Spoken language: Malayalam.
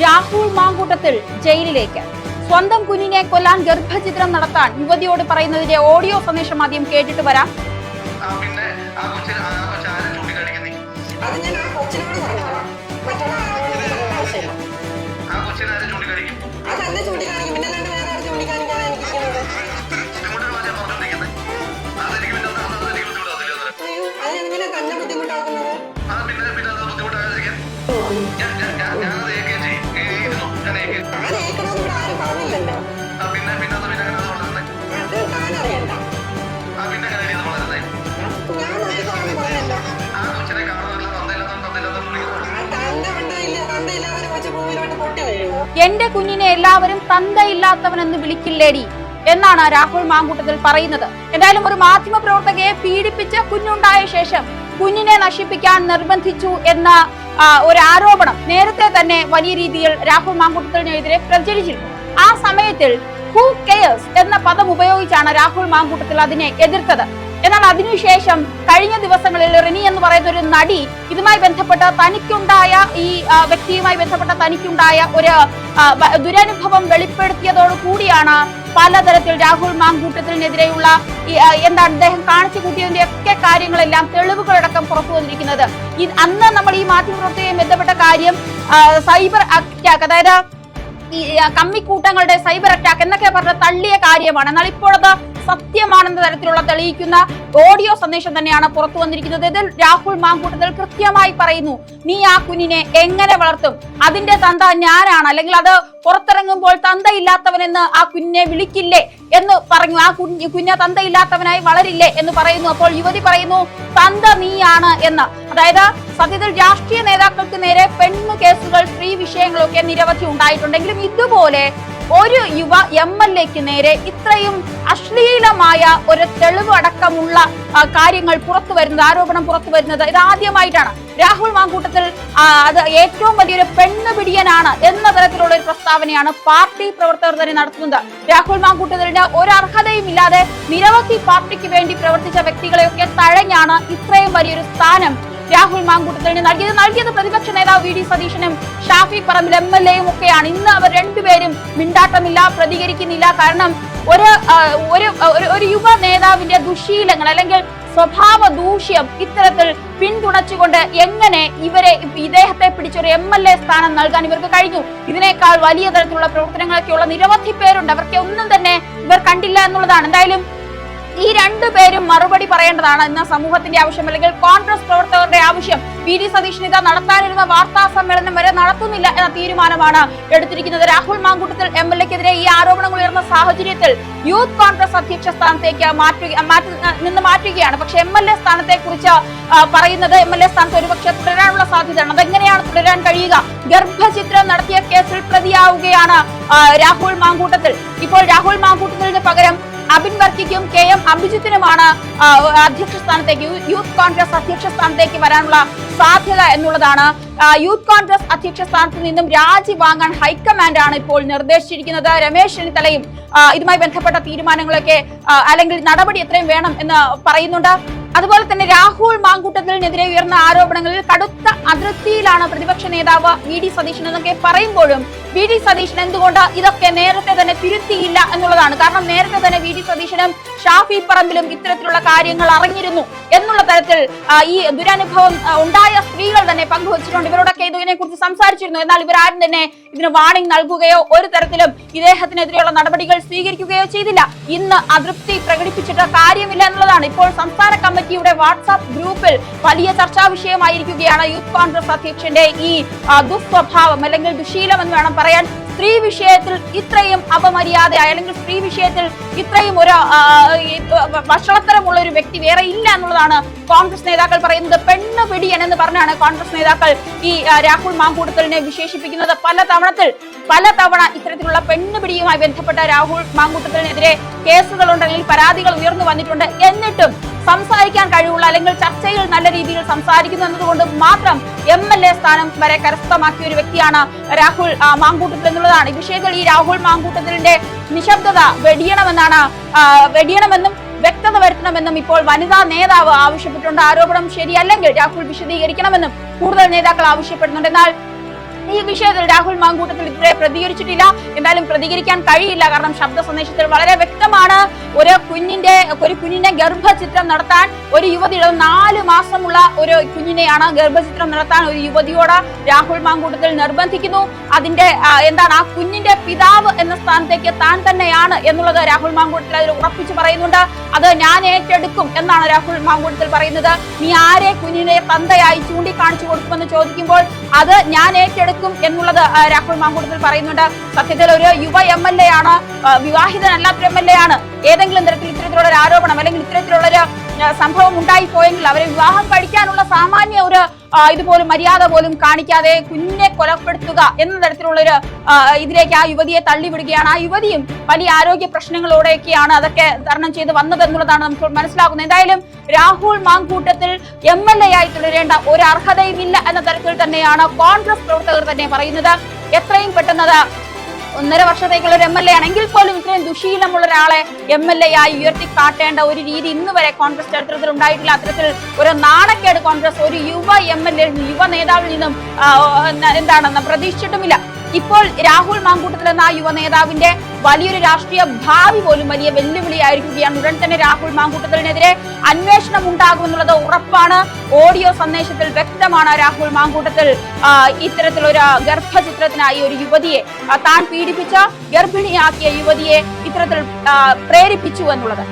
രാഹുൽ മാങ്കൂട്ടത്തിൽ ജയിലിലേക്ക്. സ്വന്തം കുഞ്ഞിനെ കൊല്ലാൻ ഗർഭചിത്രം നടത്താൻ യുവതിയോട് പറയുന്നതിന്റെ ഓഡിയോ സന്ദേശം ആദ്യം കേട്ടിട്ട് വരാം. ആ, എന്റെ കുഞ്ഞിനെ എല്ലാവരും തന്തയില്ലാത്തവനെന്ന് വിളിക്കില്ലേടി എന്നാണ് രാഹുൽ മാങ്കൂട്ടത്തിൽ പറയുന്നത്. എന്തായാലും ഒരു മാധ്യമ പ്രവർത്തകയെ പീഡിപ്പിച്ച് കുഞ്ഞുണ്ടായ ശേഷം കുഞ്ഞിനെ നശിപ്പിക്കാൻ നിർബന്ധിച്ചു എന്ന ഒരു ആരോപണം നേരത്തെ തന്നെ വലിയ രീതിയിൽ രാഹുൽ മാങ്കൂട്ടത്തിനെതിരെ പ്രചരിച്ചിരുന്നു. ആ സമയത്തിൽ ഹൂ കെയേഴ്സ് എന്ന പദം ഉപയോഗിച്ചാണ് രാഹുൽ മാങ്കൂട്ടത്തിൽ അതിനെ എതിർത്തത്. എന്നാൽ അതിനുശേഷം കഴിഞ്ഞ ദിവസങ്ങളിൽ റിനി എന്ന് പറയുന്ന ഒരു നടി ഇതുമായി ബന്ധപ്പെട്ട തനിക്കുണ്ടായ ഈ വ്യക്തിയുമായി ബന്ധപ്പെട്ട തനിക്കുണ്ടായ ഒരു ദുരനുഭവം വെളിപ്പെടുത്തിയതോടു കൂടിയാണ് പലതരത്തിൽ രാഹുൽ മാങ്കൂട്ടത്തിനെതിരെയുള്ള എന്താണ് അദ്ദേഹം കാണിച്ചു കൂട്ടിയതിന്റെ ഒക്കെ കാര്യങ്ങളെല്ലാം തെളിവുകളടക്കം പുറത്തു വന്നിരിക്കുന്നത്. അന്ന് നമ്മൾ ഈ മാധ്യമപ്രവർത്തകയും ബന്ധപ്പെട്ട കാര്യം സൈബർ അറ്റാക്ക് അതായത് ഈ കമ്മിക്കൂട്ടങ്ങളുടെ സൈബർ അറ്റാക്ക് എന്നൊക്കെ പറഞ്ഞ തള്ളിയ കാര്യമാണ്. എന്നാൽ ഇപ്പോഴത് സത്യമാണെന്ന തരത്തിലുള്ള തെളിയിക്കുന്ന ഓഡിയോ സന്ദേശം തന്നെയാണ് പുറത്തു വന്നിരിക്കുന്നത്. ഇതിൽ രാഹുൽ മാങ്കൂട്ടത്തിൽ കൃത്യമായി പറയുന്നു നീ ആ കുഞ്ഞിനെ എങ്ങനെ വളർത്തും? അതിന്റെ തന്ത ഞാനാണ്. അല്ലെങ്കിൽ അത് പുറത്തിറങ്ങുമ്പോൾ തന്തയില്ലാത്തവനെന്ന് ആ കുഞ്ഞിനെ വിളിക്കില്ലേ? എന്ന് പറഞ്ഞു. ആ കുഞ്ഞ് കുഞ്ഞ തന്തയില്ലാത്തവനായി വളരില്ലേ എന്ന് പറയുന്നു. അപ്പോൾ യുവതി പറയുന്നു തന്ത നീയാണ് എന്ന്. അതായത് സത്യത്തിൽ രാഷ്ട്രീയ നേതാക്കൾക്ക് നേരെ പെണ്ണ് കേസുകൾ സ്ത്രീ വിഷയങ്ങളൊക്കെ നിരവധി ഉണ്ടായിട്ടുണ്ടെങ്കിലും ഇതുപോലെ ഒരു യുവ എം എൽ എക്ക് നേരെ ഇത്രയും അശ്ലീലമായ ഒരു തെളിവ് അടക്കമുള്ള കാര്യങ്ങൾ പുറത്തു വരുന്നത് ആരോപണം പുറത്തു വരുന്നത് ഇത് ആദ്യമായിട്ടാണ്. രാഹുൽ മാങ്കൂട്ടത്തിൽ അത് ഏറ്റവും വലിയൊരു പെണ്ണ് പിടിയനാണ് എന്ന തരത്തിലുള്ള ഒരു പ്രസ്താവനയാണ് പാർട്ടി പ്രവർത്തകർ തന്നെ നടത്തുന്നത്. രാഹുൽ മാങ്കൂട്ടത്തിന് ഒരു അർഹതയും ഇല്ലാതെ നിരവധി പാർട്ടിക്ക് വേണ്ടി പ്രവർത്തിച്ച വ്യക്തികളെയൊക്കെ തഴഞ്ഞാണ് ഇത്രയും വലിയൊരു സ്ഥാനം രാഹുൽ മാങ്കൂട്ടത്തിന് നൽകിയത്. നൽകിയത് പ്രതിപക്ഷ നേതാവ് വി ഡി സതീശനും ഷാഫി പറമ്പിൽ എം എൽ എയും ഒക്കെയാണ്. ഇന്ന് അവർ രണ്ടുപേരും മിണ്ടാട്ടമില്ല പ്രതികരിക്കുന്നില്ല. കാരണം ഒരു ഒരു- ഒരു യുവ നേതാവിന്റെ ദുശീലങ്ങൾ അല്ലെങ്കിൽ സ്വഭാവ ദൂഷ്യം ഇത്തരത്തിൽ പിന്തുണച്ചുകൊണ്ട് എങ്ങനെ ഇവരെ ഇദ്ദേഹത്തെ പിടിച്ചൊരു എം എൽ എ സ്ഥാനം നൽകാൻ ഇവർക്ക് കഴിഞ്ഞു? ഇതിനേക്കാൾ വലിയ തരത്തിലുള്ള പ്രവർത്തനങ്ങളൊക്കെയുള്ള നിരവധി പേരുണ്ട്. അവർക്ക് ഒന്നും തന്നെ ഇവർ കണ്ടില്ല എന്നുള്ളതാണ്. എന്തായാലും ഈ രണ്ടു പേരും മറുപടി പറയേണ്ടതാണ് ഇന്ന് സമൂഹത്തിന്റെ ആവശ്യം അല്ലെങ്കിൽ കോൺഗ്രസ് പ്രവർത്തകരുടെ ആവശ്യം. വി ഡി സതീഷ് നിത നടത്താനിരുന്ന വാർത്താ സമ്മേളനം വരെ നടത്തുന്നില്ല എന്ന തീരുമാനമാണ് എടുത്തിരിക്കുന്നത്. രാഹുൽ മാങ്കൂട്ടത്തിൽ എം എൽ എക്കെതിരെ ഈ ആരോപണങ്ങൾ ഉയർന്ന സാഹചര്യത്തിൽ യൂത്ത് കോൺഗ്രസ് അധ്യക്ഷ സ്ഥാനത്തേക്ക് മാറ്റുക മാറ്റി നിന്ന് മാറ്റുകയാണ്. പക്ഷെ എം എൽ എ സ്ഥാനത്തെ കുറിച്ച് പറയുന്നത് എം എൽ എ സ്ഥാനത്ത് ഒരുപക്ഷെ തുടരാനുള്ള സാധ്യതയാണ് അതെങ്ങനെയാണ് തുടരാൻ കഴിയുക? ഗർഭചിത്രം നടത്തിയ കേസിൽ പ്രതിയാവുകയാണ് രാഹുൽ മാങ്കൂട്ടത്തിൽ. ഇപ്പോൾ രാഹുൽ മാങ്കൂട്ടത്തിന് പകരം അബിൻ വർക്കിക്കും കെ എം അഭിജിത്തിനുമാണ് അധ്യക്ഷ സ്ഥാനത്തേക്ക് യൂത്ത് കോൺഗ്രസ് അധ്യക്ഷ സ്ഥാനത്തേക്ക് വരാനുള്ള സാധ്യത എന്നുള്ളതാണ്. യൂത്ത് കോൺഗ്രസ് അധ്യക്ഷ സ്ഥാനത്ത് നിന്നും രാജി വാങ്ങാൻ ഹൈക്കമാൻഡ് ആണ് ഇപ്പോൾ നിർദ്ദേശിച്ചിരിക്കുന്നത്. രമേശ് ചെന്നിത്തലയും ഇതുമായി ബന്ധപ്പെട്ട തീരുമാനങ്ങളൊക്കെ അല്ലെങ്കിൽ നടപടി എത്രയും വേണം എന്ന് പറയുന്നുണ്ട്. അതുപോലെ തന്നെ രാഹുൽ മാങ്കൂട്ടത്തിനെതിരെ ഉയർന്ന ആരോപണങ്ങളിൽ കടുത്ത അതൃപ്തിയിലാണ് പ്രതിപക്ഷ നേതാവ് വി ഡി സതീശൻ എന്നൊക്കെ പറയുമ്പോഴും വി ഡി സതീശൻ എന്തുകൊണ്ട് ഇതൊക്കെ നേരത്തെ തന്നെ തിരുത്തിയില്ല എന്നുള്ളതാണ്. കാരണം നേരത്തെ തന്നെ വി ഡി സതീശനും ഷാഫി പറമ്പിലും ഇത്തരത്തിലുള്ള കാര്യങ്ങൾ അറിഞ്ഞിരുന്നു എന്നുള്ള തരത്തിൽ ഈ ദുരനുഭവം ഉണ്ടായ സ്ത്രീകൾ തന്നെ പങ്കുവച്ചിട്ടുണ്ട്. ഇവരോടൊക്കെ ഇതിനെ കുറിച്ച് സംസാരിച്ചിരുന്നു. എന്നാൽ ഇവരാരും തന്നെ ഇതിന് വാണിംഗ് നൽകുകയോ ഒരു തരത്തിലും ഇദ്ദേഹത്തിനെതിരെയുള്ള നടപടികൾ സ്വീകരിക്കുകയോ ചെയ്തില്ല. ഇന്ന് അതൃപ്തി പ്രകടിപ്പിച്ചിട്ട് കാര്യമില്ല എന്നുള്ളതാണ്. ഇപ്പോൾ സംസ്ഥാന കമ്മിറ്റിയുടെ വാട്സാപ്പ് ഗ്രൂപ്പിൽ വലിയ ചർച്ചാ വിഷയമായിരിക്കുകയാണ് യൂത്ത് കോൺഗ്രസ് അധ്യക്ഷന്റെ ഈ ദുസ്വഭാവം അല്ലെങ്കിൽ ദുശീലം എന്ന് വേണം പറയാൻ സ്ത്രീ വിഷയത്തിൽ ഇത്രയും അപമര്യാദ അല്ലെങ്കിൽ സ്ത്രീ വിഷയത്തിൽ ഇത്രയും ഒരു ഭക്ഷണത്തരമുള്ള ഒരു വ്യക്തി വേറെ ഇല്ല എന്നുള്ളതാണ് കോൺഗ്രസ് നേതാക്കൾ പറയുന്നത് പെണ്ണ് പിടിയൻ എന്ന് പറഞ്ഞാണ് കോൺഗ്രസ് നേതാക്കൾ ഈ രാഹുൽ മാങ്കൂട്ടത്തലിനെ വിശേഷിപ്പിക്കുന്നത്. പല തവണത്തിൽ പല തവണ ഇത്തരത്തിലുള്ള പെണ്ണ് പിടിയുമായി ബന്ധപ്പെട്ട രാഹുൽ മാങ്കൂട്ടത്തിനെതിരെ കേസുകളുണ്ട് അല്ലെങ്കിൽ പരാതികൾ ഉയർന്നു വന്നിട്ടുണ്ട്. എന്നിട്ടും സംസാരിക്കാൻ കഴിവുള്ള അല്ലെങ്കിൽ ചർച്ചയിൽ നല്ല രീതിയിൽ സംസാരിക്കുന്നു എന്നതുകൊണ്ട് മാത്രം എം എൽ എ സ്ഥാനം വരെ കരസ്ഥമാക്കിയ ഒരു വ്യക്തിയാണ് രാഹുൽ മാങ്കൂട്ടത്തിൽ എന്നുള്ളതാണ്. ഈ വിഷയത്തിൽ ഈ രാഹുൽ മാങ്കൂട്ടത്തിലിന്റെ നിശബ്ദത വെടിയണമെന്നാണ് വെടിയണമെന്നും വ്യക്തത ഇപ്പോൾ വനിതാ നേതാവ് ആവശ്യപ്പെട്ടിട്ടുണ്ട്. ആരോപണം ശരിയല്ലെങ്കിൽ രാഹുൽ വിശദീകരിക്കണമെന്നും കൂടുതൽ നേതാക്കൾ ആവശ്യപ്പെടുന്നുണ്ട്. എന്നാൽ ഈ വിഷയത്തിൽ രാഹുൽ മാങ്കൂട്ടത്തിൽ ഇതുവരെ പ്രതികരിച്ചിട്ടില്ല. എന്തായാലും പ്രതികരിക്കാൻ കഴിയില്ല. കാരണം ശബ്ദ സന്ദേശത്തിൽ വളരെ വ്യക്തമാണ് ഒരു കുഞ്ഞിന്റെ ഒരു കുഞ്ഞിന്റെ ഗർഭചിത്രം നടത്താൻ ഒരു യുവതി നാല് മാസമുള്ള ഒരു കുഞ്ഞിനെയാണ് ഗർഭചിത്രം നടത്താൻ ഒരു യുവതിയോട് രാഹുൽ മാങ്കൂട്ടത്തിൽ നിർബന്ധിക്കുന്നു. അതിന്റെ എന്താണ് ആ കുഞ്ഞിന്റെ പിതാവ് എന്ന സ്ഥാനത്തേക്ക് താൻ തന്നെയാണ് എന്നുള്ളത് രാഹുൽ മാങ്കൂട്ടത്തിൽ അതിൽ ഉറപ്പിച്ചു പറയുന്നുണ്ട്. അത് ഞാൻ ഏറ്റെടുക്കും എന്നാണ് രാഹുൽ മാങ്കൂട്ടത്തിൽ പറയുന്നത്. നീ ആരെ കുഞ്ഞിനെ തന്തയായി ചൂണ്ടിക്കാണിച്ചു കൊടുക്കുമെന്ന് ചോദിക്കുമ്പോൾ അത് ഞാൻ ഏറ്റെടുക്കും എന്നുള്ളത് ആ, രാഹുൽ മാങ്കൂട്ടത്തിൽ പറയുന്നുണ്ട്. സത്യത്തിൽ ഒരു യുവ എം എൽ എ ആണ് വിവാഹിതനല്ലാത്തൊരു എം എൽ എ ആണ്. ഏതെങ്കിലും തരത്തിൽ ഇത്തരത്തിലുള്ള ഒരു ആരോപണം അല്ലെങ്കിൽ ഇത്തരത്തിലുള്ള ഒരു സംഭവം ഉണ്ടായി പോയെങ്കിൽ അവരെ വിവാഹം കഴിക്കാനുള്ള സാമാന്യ ഒരു ഇതുപോലും മര്യാദ പോലും കാണിക്കാതെ കുഞ്ഞിനെ കൊലപ്പെടുത്തുക എന്ന തരത്തിലുള്ള ഒരു ഇതിലേക്ക് ആ യുവതിയെ തള്ളിവിടുകയാണ്. ആ യുവതിയും വലിയ ആരോഗ്യ പ്രശ്നങ്ങളോടെയൊക്കെയാണ് അതൊക്കെ തരണം ചെയ്ത് വന്നത് എന്നുള്ളതാണ് നമുക്ക് മനസ്സിലാക്കുന്നത് എന്തായാലും Rahul Mankoottathil M L A ആയി തുടരേണ്ട ഒരു അർഹതയും ഇല്ല എന്ന തരത്തിൽ തന്നെയാണ് കോൺഗ്രസ് പ്രവർത്തകർ തന്നെ പറയുന്നത്. എത്രയും പെട്ടെന്ന് ഒന്നര വർഷത്തേക്കുള്ള ഒരു എം എൽ എ ആണെങ്കിൽ പോലും ഇത്രയും ദുശീലമുള്ള ഒരാളെ എം എൽ എ ആയി ഉയർത്തി കാട്ടേണ്ട ഒരു രീതി ഇന്ന് വരെ കോൺഗ്രസ് ചരിത്രത്തിൽ ഉണ്ടായിട്ടില്ല. അത്തരത്തിൽ ഒരു നാണക്കേട് കോൺഗ്രസ് ഒരു യുവ എം എൽ എ യുവ നേതാവിൽ നിന്നും എന്താണെന്ന് പ്രതീക്ഷിച്ചിട്ടുമില്ല. ഇപ്പോൾ രാഹുൽ മാങ്കൂട്ടത്തിൽ എന്ന യുവ നേതാവിന്റെ വലിയൊരു രാഷ്ട്രീയ ഭാവി പോലും വലിയ വെല്ലുവിളിയായിരിക്കുകയാണ്. ഉടൻ തന്നെ രാഹുൽ മാങ്കൂട്ടത്തിനെതിരെ അന്വേഷണം ഉണ്ടാകുമെന്നുള്ളത് ഉറപ്പാണ്. ഓഡിയോ സന്ദേശത്തിൽ വ്യക്തമാണ് രാഹുൽ മാങ്കൂട്ടത്തിൽ ഇത്തരത്തിലൊരു ഗർഭചിത്രത്തിനായി ഒരു യുവതിയെ താൻ പീഡിപ്പിച്ച ഗർഭിണിയാക്കിയ യുവതിയെ ഇത്തരത്തിൽ പ്രേരിപ്പിച്ചു എന്നുള്ളത്.